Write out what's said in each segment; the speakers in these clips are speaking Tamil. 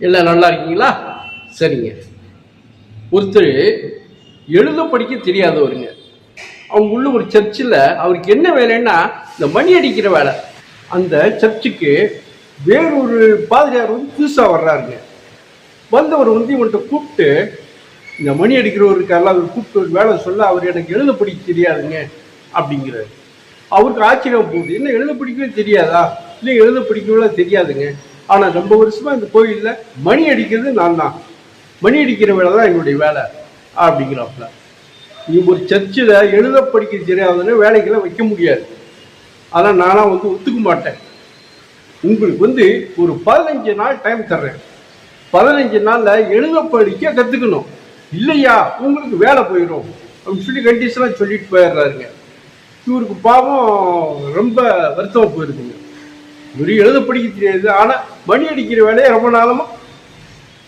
எல்லாம் நல்லா இருக்கீங்களா? சரிங்க. ஒருத்தர் எழுத படிக்க தெரியாதவருங்க. அவங்க உள்ள ஒரு சர்ச்சில் அவருக்கு என்ன வேலைன்னா இந்த மணி அடிக்கிற வேலை. அந்த சர்ச்சுக்கு வேறொரு பாதிரியார் வந்து புதுசாக வர்றாருங்க. வந்தவர் வந்து இவன்கிட்ட கூப்பிட்டு இந்த மணி அடிக்கிறவர் இருக்கார்ல அவர் கூப்பிட்டு ஒரு வேலை சொல்ல அவர் எனக்கு எழுத படிக்க தெரியாதுங்க அப்படிங்கிறார். அவருக்கு ஆச்சரியம் போகுது. என்ன எழுத படிக்கவே தெரியாதா? இல்லை எழுத படிக்கவே தெரியாதுங்க. ஆனால் ரொம்ப வருஷமாக இந்த கோயிலில் மணி அடிக்கிறது நான் தான். மணி அடிக்கிற வேலை தான் என்னுடைய வேலை அப்படிங்கிறாப்புல. நீ ஒரு சர்ச்சில் எழுத படிக்க தெரியாதுன்னு வேலைக்கெல்லாம் வைக்க முடியாது. அதான் நானாக வந்து ஒத்துக்க மாட்டேன். உங்களுக்கு வந்து ஒரு பதினஞ்சு நாள் டைம் தர்றேன். பதினஞ்சு நாளில் எழுத படிக்க கற்றுக்கணும் இல்லையா? உங்களுக்கு வேலை போயிடும் அப்படின்னு சொல்லி கண்டிஷனாக சொல்லிட்டு போயிடுறாருங்க. இவருக்கு பாவம் ரொம்ப வருத்தமாக போயிருக்குங்க இவரு எழுத படிக்க தெரியாது. ஆனால் மணி அடிக்கிற வேலையை ரொம்ப நாளமாக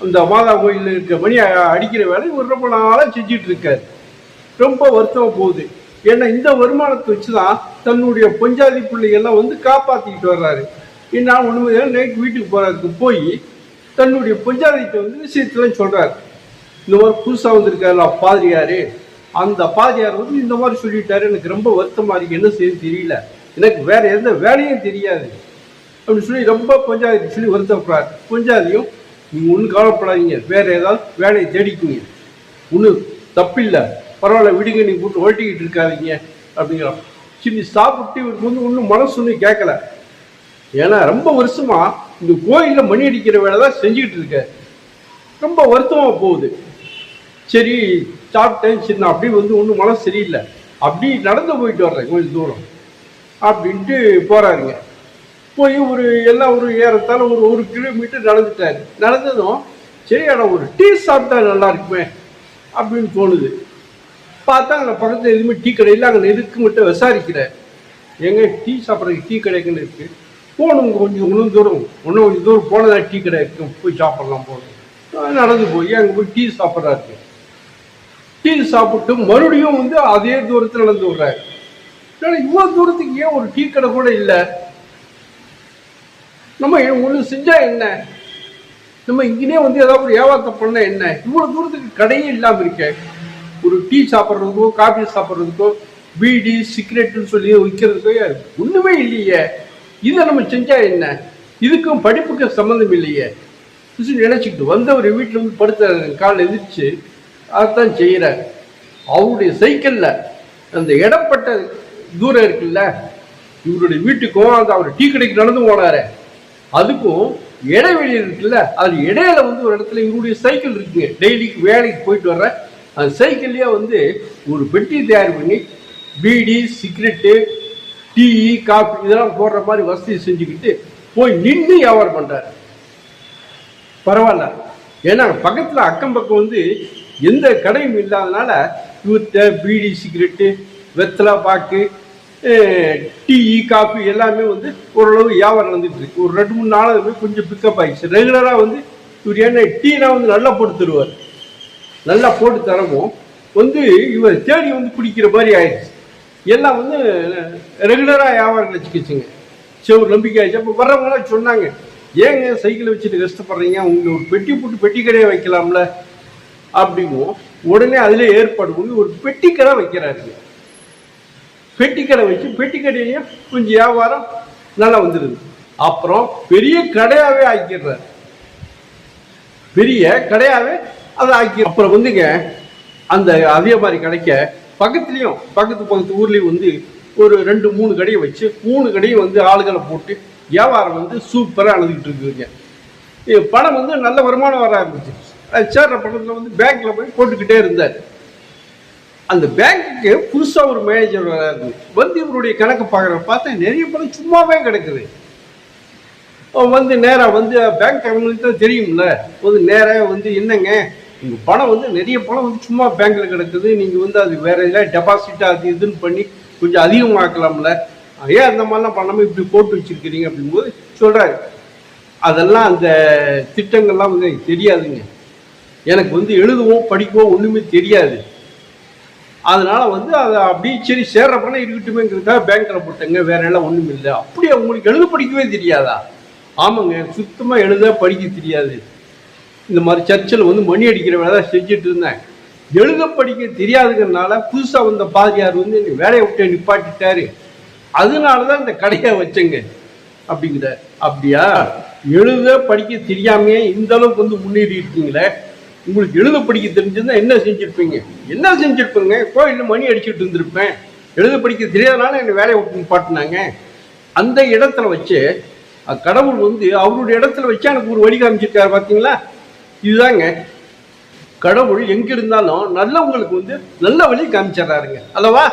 அந்த மாதா கோயிலில் இருக்க மணி அடிக்கிற வேலை இவர் ரொம்ப நாளாக செஞ்சிட்டு இருக்காரு. ரொம்ப வருத்தமாக போகுது. ஏன்னா இந்த வருமானத்தை வச்சு தான் தன்னுடைய பொஞ்சாதி பிள்ளைகள்லாம் வந்து காப்பாற்றிக்கிட்டு வர்றாரு. என்ன ஒன்று நைட் வீட்டுக்கு போகிறதுக்கு போய் தன்னுடைய பொஞ்சாதித்தை வந்து விஷயத்துலாம் சொல்கிறாரு இந்த மாதிரி புதுசாக வந்திருக்காருல பாதிரியார். அந்த பாதிரியார் வந்து இந்த மாதிரி சொல்லிட்டாரு. எனக்கு ரொம்ப வருத்தமாக இருக்குது என்ன செய்ய தெரியல. எனக்கு வேறு எந்த வேலையும் தெரியாது. அப்படின்னு சொல்லி ரொம்ப பொஞ்சாதி சொல்லி வருத்தப்படுறாரு. பொஞ்சாதியும் நீங்கள் ஒன்றும் கவலைப்படாதீங்க. வேறு ஏதாவது வேலையை தேடிக்குங்க. ஒன்றும் தப்பில்லை. பரவாயில்ல விடுங்க நீ போட்டு ஓட்டிக்கிட்டு இருக்காதீங்க அப்படிங்கிறான் சரி சாப்பிட்டு இவருக்கு வந்து ஒன்றும் மனசு ஒன்றும் கேட்கல. ஏன்னா ரொம்ப வருஷமாக இந்த கோயிலில் மணி அடிக்கிற வேலை தான் செஞ்சுக்கிட்டு இருக்க. ரொம்ப வருத்தமாக போகுது. சரி சாப்பிட்டேன். சரி நான் அப்படியே வந்து ஒன்றும் மனசு சரியில்லை. அப்படி நடந்து போயிட்டு வர்றேன் கொஞ்சம் தூரம். அப்படின்ட்டு போகிறாருங்க போய் ஒரு எல்லாம் ஒரு ஏறத்தாழ ஒரு ஒரு கிலோமீட்டர் நடந்துட்டாரு. நடந்ததும் சரி ஆனால் ஒரு டீ சாப்பிட்டா நல்லா இருக்குமே அப்படின்னு தோணுது. பார்த்தா அங்கே பக்கத்தில் எதுவுமே டீ கடை இல்லை அங்கே எதுக்கு மட்டும் விசாரிக்கிறேன் எங்கே டீ சாப்பிட்றதுக்கு டீ கடைக்குன்னு இருக்குது போகணும் கொஞ்சம் இன்னும் தூரம். இன்னும் கொஞ்சம் தூரம் போனதாக டீ கடை இருக்கும் போய் சாப்பிட்லாம் போகணும் நடந்து போய் அங்கே போய் டீ சாப்பிட்றாரு. டீ சாப்பிட்டு மறுபடியும் வந்து அதே தூரத்தில் நடந்து விடுறாரு இவ்வளோ தூரத்துக்கு ஏன் ஒரு டீ கடை கூட இல்லை? நம்ம ஒன்று செஞ்சால் என்ன? நம்ம இங்கேயே வந்து ஏதாவது ஒரு வியாபாரத்தை பண்ணால் என்ன? இவ்வளோ தூரத்துக்கு கடையே இல்லாமல் இருக்கேன் ஒரு டீ சாப்பிட்றதுக்கோ காஃபி சாப்பிட்றதுக்கோ பீடி சிகரெட்டுன்னு சொல்லி விற்கிறதுக்கோ ஒன்றுமே இல்லையே. இதை நம்ம செஞ்சால் என்ன? இதுக்கும் படிப்புக்கும் சம்மந்தம் இல்லையே. சொல்லி நினச்சிக்கிட்டு வந்தவர் வீட்டில் வந்து படுத்த கால் எதிர்த்து அதைத்தான் செய்கிறார் அவருடைய சைக்கிளில் அந்த இடப்பட்ட தூரம் இருக்குல்ல இவருடைய வீட்டுக்கும் அந்த அவர் டீ கடைக்கு நடந்து போனாரு. அதுக்கும் இடைவெளி இருக்குல்ல அது இடையில வந்து ஒரு இடத்துல இவருடைய சைக்கிள் இருக்குங்க டெய்லிக்கு வேலைக்கு போயிட்டு வர்ற அந்த சைக்கிள்லயே வந்து ஒரு பெட்டி தயார் பண்ணி பீடி சிகரெட்டு டீ காஃபி இதெல்லாம் போடுற மாதிரி வசதி செஞ்சுக்கிட்டு போய் நின்று வியாபாரம் பண்றாரு. பரவாயில்ல. ஏன்னா பக்கத்தில் அக்கம் பக்கம் வந்து எந்த கடையும் இல்லாதனால இவர்கிட்ட பீடி சிகரெட்டு வெத்தலை பாக்கு டீ காஃபி எல்லாமே வந்து ஓரளவு வியாபாரம் நடந்துட்டு இருக்கு. ஒரு ரெண்டு மூணு நாளாக கொஞ்சம் பிக்கப் ஆகிடுச்சு ரெகுலராக வந்து இவர் என்ன டீனா வந்து நல்லா போட்டு தருவார். நல்லா போட்டு தரவும். வந்து இவர் தேடி வந்து குடிக்கிற மாதிரி ஆயிடுச்சு. எல்லாம் வந்து ரெகுலராக வியாபாரம் வச்சுக்கிச்சுங்க. சரி ஒரு நம்பிக்கை ஆயிடுச்சு. அப்போ வர்றவங்களாம் சொன்னாங்க ஏங்க சைக்கிளை வச்சுட்டு கஷ்டப்படுறீங்க? உங்களுக்கு ஒரு பெட்டி போட்டு பெட்டி கடையை வைக்கலாம்ல? அப்படிங்கும் உடனே அதிலே ஏற்பாடு பண்ணி ஒரு பெட்டி கடை வைக்கிறாருங்க. பெட்டி கடை வச்சு பெட்டி கடையிலையும் கொஞ்சம் வியாபாரம் நல்லா வந்துடுது அப்புறம் பெரிய கடையாகவே ஆக்கிடுறாரு. பெரிய கடையாகவே அதை ஆக்கி அப்புறம் வந்துங்க அந்த அதே மாதிரி கடைக்க பக்கத்துலேயும் பக்கத்து பக்கத்து ஊர்லேயும் வந்து ஒரு ரெண்டு மூணு கடையை வச்சு மூணு கடையும் வந்து ஆளுகளை போட்டு வியாபாரம் வந்து சூப்பராக அழுதுகிட்டு இருக்குதுங்க. இது பணம் வந்து நல்ல வருமானம் வர ஆரம்பிச்சு அது சேர்ற பணத்தில் வந்து பேங்க்கில் போய் போட்டுக்கிட்டே இருந்தார். அந்த பேங்க்குக்கு புதுசாக ஒரு மேனேஜர் வராது வந்து இவருடைய கணக்கு பார்க்குற பார்த்தா நிறைய பணம் சும்மாவே கிடக்குது. வந்து நேராக வந்து பேங்க் அவங்களுக்கு தான் தெரியும்ல. வந்து நேராக வந்து என்னங்க? உங்கள் பணம் வந்து நிறைய பணம் வந்து சும்மா பேங்க்கில் கிடக்குது. நீங்கள் வந்து அது வேறு எதாவது டெபாசிட் அது இதுன்னு பண்ணி கொஞ்சம் அதிகமாக்கலாம்ல. ஏன் அந்த மாதிரிலாம் பண்ணாமல் இப்படி போட்டு வச்சிருக்கிறீங்க அப்படிங்கும்போது சொல்கிறாரு அதெல்லாம் அந்த திட்டங்கள்லாம் வந்து எனக்கு தெரியாதுங்க. எனக்கு வந்து எழுதவும் படிக்கவும் ஒன்றுமே தெரியாது. அதனால வந்து அதை அப்படியே சரி சேர்ற பணம் இருக்கட்டுமேங்கிறதுக்காக பேங்க்ல போட்டேங்க வேற எல்லாம் ஒன்றும் இல்லை. அப்படியே உங்களுக்கு எழுத படிக்கவே தெரியாதா? ஆமாங்க சுத்தமாக எழுத படிக்க தெரியாது. இந்த மாதிரி சர்ச்சில் வந்து மணி அடிக்கிற வேலை தான் செஞ்சுட்டு இருந்தேன். எழுத படிக்க தெரியாதுங்கிறனால புதுசாக வந்த பாதியார் வந்து என்னை வேலையை விட்டு நிப்பாட்டிட்டாரு. அதனால தான் இந்த கடையை வச்சேங்க. அப்படிங்கிற அப்படியா? எழுத படிக்க தெரியாமையே இந்த அளவுக்கு வந்து முன்னேறி இருக்கீங்களே உங்களுக்கு எழுத படிக்க தெரிஞ்சிருந்தா என்ன செஞ்சிருப்பீங்க? என்ன செஞ்சிருப்பீங்க? கோயிலில் மணி அடிச்சுட்டு இருந்திருப்பேன். எழுத படிக்க தெரியாதனால என்னை வேலையை விட்டு பாட்டினாங்க. அந்த இடத்துல வச்சு கடவுள் வந்து அவருடைய இடத்துல வச்சு எனக்கு ஒரு வழி காமிச்சிருக்காரு பார்த்தீங்களா இதுதாங்க. கடவுள் எங்க இருந்தாலும் நல்லவங்களுக்கு வந்து நல்ல வழி காமிச்சிடுறாருங்க. அல்லவா?